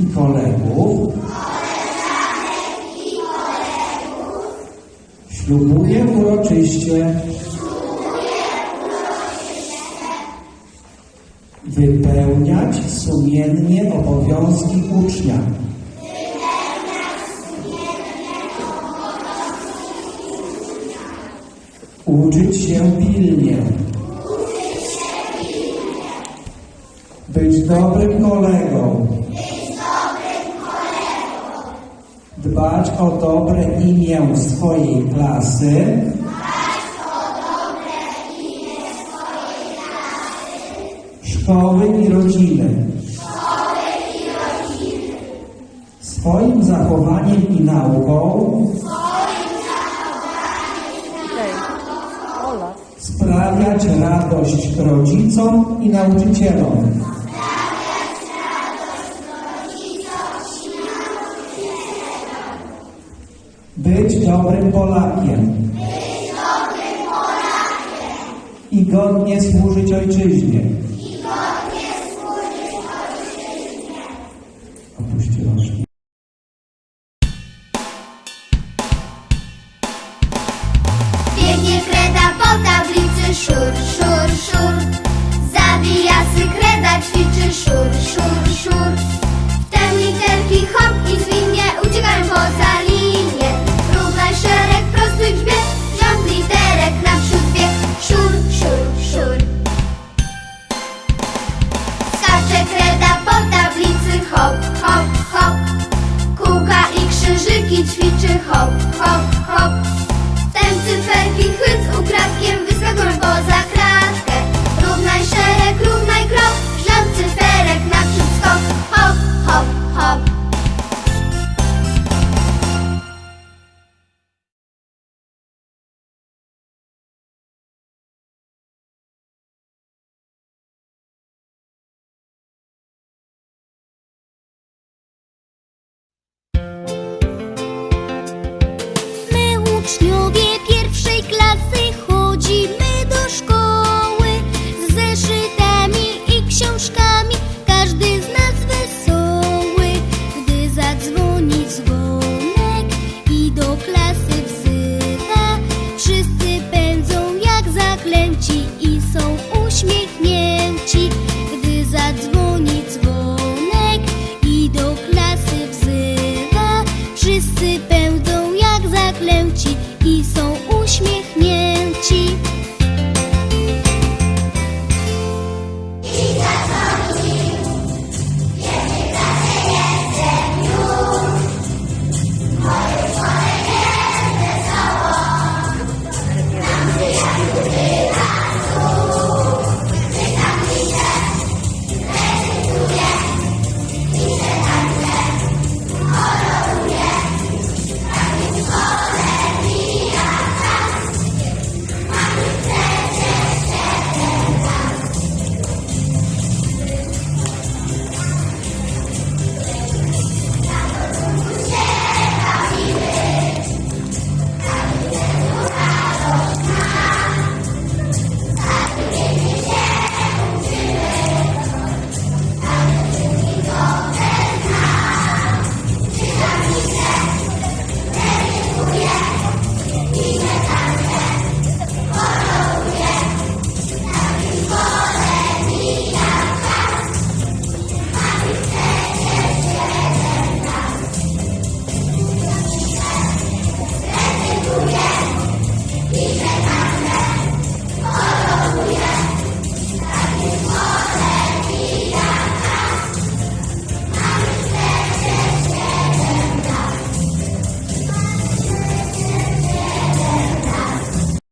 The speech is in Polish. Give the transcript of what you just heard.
i kolegów, ślubuję uroczyście wypełniać sumiennie obowiązki ucznia. Uczyć się pilnie. Być dobrym kolegą. Dbać o dobre imię swojej klasy. Szkoły i rodziny. Swoim zachowaniem i nauką sprawiać radość rodzicom i nauczycielom. Być dobrym Polakiem. I godnie służyć ojczyźnie. Opuści rączki. Biegnie kreda po tablicy, szur, szur, szur. Zawija sy kreda, ćwiczy, szur, szur, szur. W te literki hop